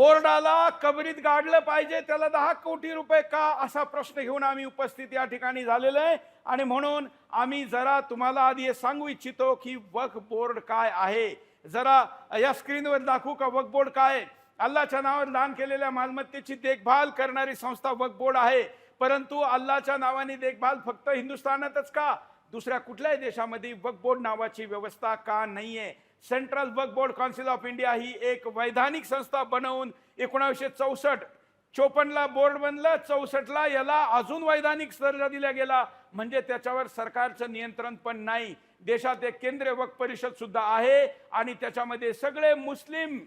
बोर्डाला कबरीत गाडलं पाहिजे त्याला दहा कोटी रुपये का असा प्रश्न घेऊन आम्ही उपस्थित या ठिकाणी झालेलो आहे. आणि म्हणून आम्ही जरा तुम्हाला आधी हे सांगू इच्छितो की वक बोर्ड काय आहे. जरा या स्क्रीनवर दाखवू का वक बोर्ड काय अल्लाच्या नावावर दान केलेल्या मालमत्तेची देखभाल करणारी संस्था वक बोर्ड आहे. परंतु अल्लाच्या नावाने देखभाल फक्त हिंदुस्थानातच का? दुसऱ्या कुठल्याही देशामध्ये वक बोर्ड नावाची व्यवस्था का नाही आहे central Waqf board council of India ही एक वैधानिक संस्था बनवून एकोणावीसशे चौसष्ट चोपन्नला बोर्ड बनलं. चौसष्टला याला अजून वैधानिक दर्जा दिला गेला. म्हणजे त्याच्यावर सरकारचं नियंत्रण पण नाही. देशात एक केंद्रीय वक्फ परिषद सुद्धा आहे आणि त्याच्यामध्ये सगळे मुस्लिम.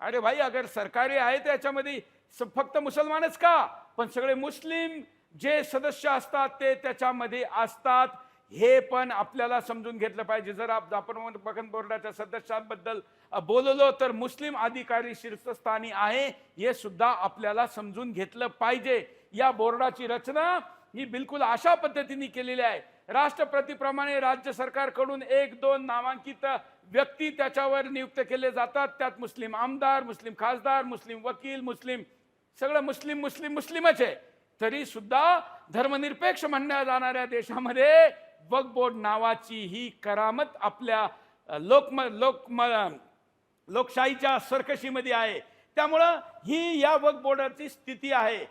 अरे भाई अगर सरकारी आहे त्याच्यामध्ये फक्त मुसलमानच का? पण सगळे मुस्लिम जे सदस्य असतात ते त्याच्यामध्ये असतात. हे पण आपल्याला समजून घेतलं पाहिजे. जर आपण वक्फ बोर्डाच्या सदस्यांबद्दल बोललो तर मुस्लिम अधिकारी शीर्षस्थानी आहे हे सुद्धा आपल्याला समजून घेतलं पाहिजे. या बोर्डाची रचना ही बिलकुल अशा पद्धतीने केलेली आहे. राष्ट्रपतीप्रमाणे राज्य सरकारकडून एक दोन नामांकित व्यक्ती त्याच्यावर नियुक्त केले जातात. त्यात मुस्लिम आमदार मुस्लिम खासदार मुस्लिम वकील मुस्लिम सगळं मुस्लिम मुस्लिम मुस्लिमच आहे. तरी सुद्धा धर्मनिरपेक्ष म्हणल्या जाणाऱ्या देशामध्ये बोर्ड नावाची ही करामत आपल्या लोकम लोकम लोकशाहीच्या सरकशीमध्ये आहे. त्यामुळं ही या वक्फ बोर्डाची स्थिती आहे.